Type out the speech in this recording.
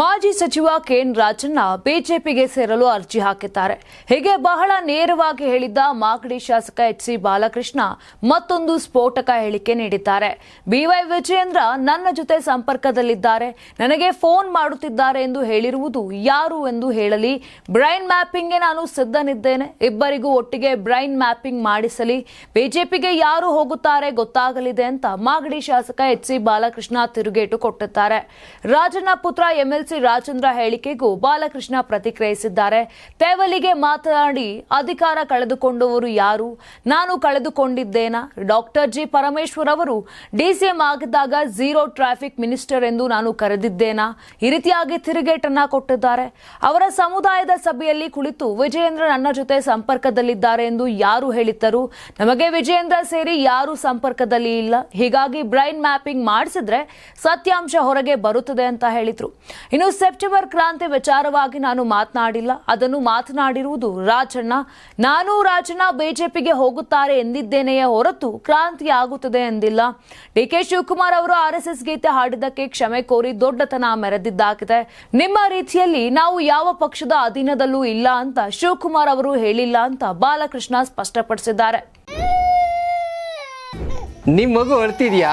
ಮಾಜಿ ಸಚಿವ ಕೆಎನ್ ರಾಜಣ್ಣ ಬಿಜೆಪಿಗೆ ಸೇರಲು ಅರ್ಜಿ ಹಾಕಿದ್ದಾರೆ. ಹೀಗೆ ಬಹಳ ನೇರವಾಗಿ ಹೇಳಿದ್ದ ಮಾಗಡಿ ಶಾಸಕ ಎಚ್ ಸಿ ಬಾಲಕೃಷ್ಣ ಮತ್ತೊಂದು ಸ್ಫೋಟಕ ಹೇಳಿಕೆ ನೀಡಿದ್ದಾರೆ. ಬಿವೈ ವಿಜಯೇಂದ್ರ ನನ್ನ ಜೊತೆ ಸಂಪರ್ಕದಲ್ಲಿದ್ದಾರೆ. ನನಗೆ ಫೋನ್ ಮಾಡುತ್ತಿದ್ದಾರೆ ಎಂದು ಹೇಳಿರುವುದು ಯಾರು ಎಂದು ಹೇಳಲಿ. ಬ್ರೈನ್ ಮ್ಯಾಪಿಂಗ್ಗೆ ನಾನು ಸಿದ್ಧನಿದ್ದೇನೆ. ಇಬ್ಬರಿಗೂ ಒಟ್ಟಿಗೆ ಬ್ರೈನ್ ಮ್ಯಾಪಿಂಗ್ ಮಾಡಿಸಲಿ. ಬಿಜೆಪಿಗೆ ಯಾರು ಹೋಗುತ್ತಾರೆ ಗೊತ್ತಾಗಲಿದೆ ಅಂತ ಮಾಗಡಿ ಶಾಸಕ ಎಚ್ ಸಿ ಬಾಲಕೃಷ್ಣ ತಿರುಗೇಟು ಕೊಟ್ಟಿದ್ದಾರೆ. ರಾಜಣ್ಣ ಪುತ್ರ ಎಂಎಲ್ಸಿ ರಾಜೇಂದ್ರ ಹೇಳಿಕೆಗೂ ಬಾಲಕೃಷ್ಣ ಪ್ರತಿಕ್ರಿಯಿಸಿದ್ದಾರೆ. ತೇವಲಿಗೆ ಮಾತನಾಡಿ, ಅಧಿಕಾರ ಕಳೆದುಕೊಂಡವರು ಯಾರು? ನಾನು ಕಳೆದುಕೊಂಡಿದ್ದೇನಾ? Doctor G. ಪರಮೇಶ್ವರ್ ಅವರು, ಡಿಸಿಎಂ ಆಗಿದ್ದಾಗ ಝೀರೋ ಟ್ರಾಫಿಕ್ ಮಿನಿಸ್ಟರ್ ಎಂದು ನಾನು ಕರೆದಿದ್ದೇನಾ? ಈ ರೀತಿಯಾಗಿ ತಿರುಗೇಟನ್ನ ಕೊಟ್ಟಿದ್ದಾರೆ. ಅವರ ಸಮುದಾಯದ ಸಭೆಯಲ್ಲಿ ಕುಳಿತು ವಿಜಯೇಂದ್ರ ನನ್ನ ಜೊತೆ ಸಂಪರ್ಕದಲ್ಲಿದ್ದಾರೆ ಎಂದು ಯಾರು ಹೇಳಿದ್ದರು? ನಮಗೆ ವಿಜಯೇಂದ್ರ ಸೇರಿ ಯಾರು ಸಂಪರ್ಕದಲ್ಲಿ ಇಲ್ಲ. ಹೀಗಾಗಿ ಬ್ರೈನ್ ಮ್ಯಾಪಿಂಗ್ ಮಾಡಿಸಿದ್ರೆ ಸತ್ಯಾಂಶ ಹೊರಗೆ ಬರುತ್ತದೆ ಅಂತ ಹೇಳಿದ್ರು. ಇನ್ನು ಸೆಪ್ಟೆಂಬರ್ ಕ್ರಾಂತಿ ವಿಚಾರವಾಗಿ ನಾನು ಮಾತನಾಡಿಲ್ಲ. ಅದನ್ನು ಮಾತನಾಡಿರುವುದು ರಾಜಣ್ಣ. ನಾನು ರಾಜಣ್ಣ ಬಿಜೆಪಿಗೆ ಹೋಗುತ್ತಾರೆ ಎಂದಿದ್ದೇನೆಯೇ ಹೊರತು ಕ್ರಾಂತಿ ಆಗುತ್ತದೆ ಎಂದಿಲ್ಲ. ಡಿ ಕೆ ಶಿವಕುಮಾರ್ ಅವರು ಆರ್ಎಸ್ಎಸ್ ಗೀತೆ ಹಾಡಿದ್ದಕ್ಕೆ ಕ್ಷಮೆ ಕೋರಿ ದೊಡ್ಡತನ ಮೆರೆದಿದ್ದಾಗಿದೆ. ನಿಮ್ಮ ರೀತಿಯಲ್ಲಿ ನಾವು ಯಾವ ಪಕ್ಷದ ಅಧೀನದಲ್ಲೂ ಇಲ್ಲ ಅಂತ ಶಿವಕುಮಾರ್ ಅವರು ಹೇಳಿಲ್ಲ ಅಂತ ಬಾಲಕೃಷ್ಣ ಸ್ಪಷ್ಟಪಡಿಸಿದ್ದಾರೆ. ನಿಮ್ಮ ಮಗು ಅಳ್ತಿದ್ಯಾ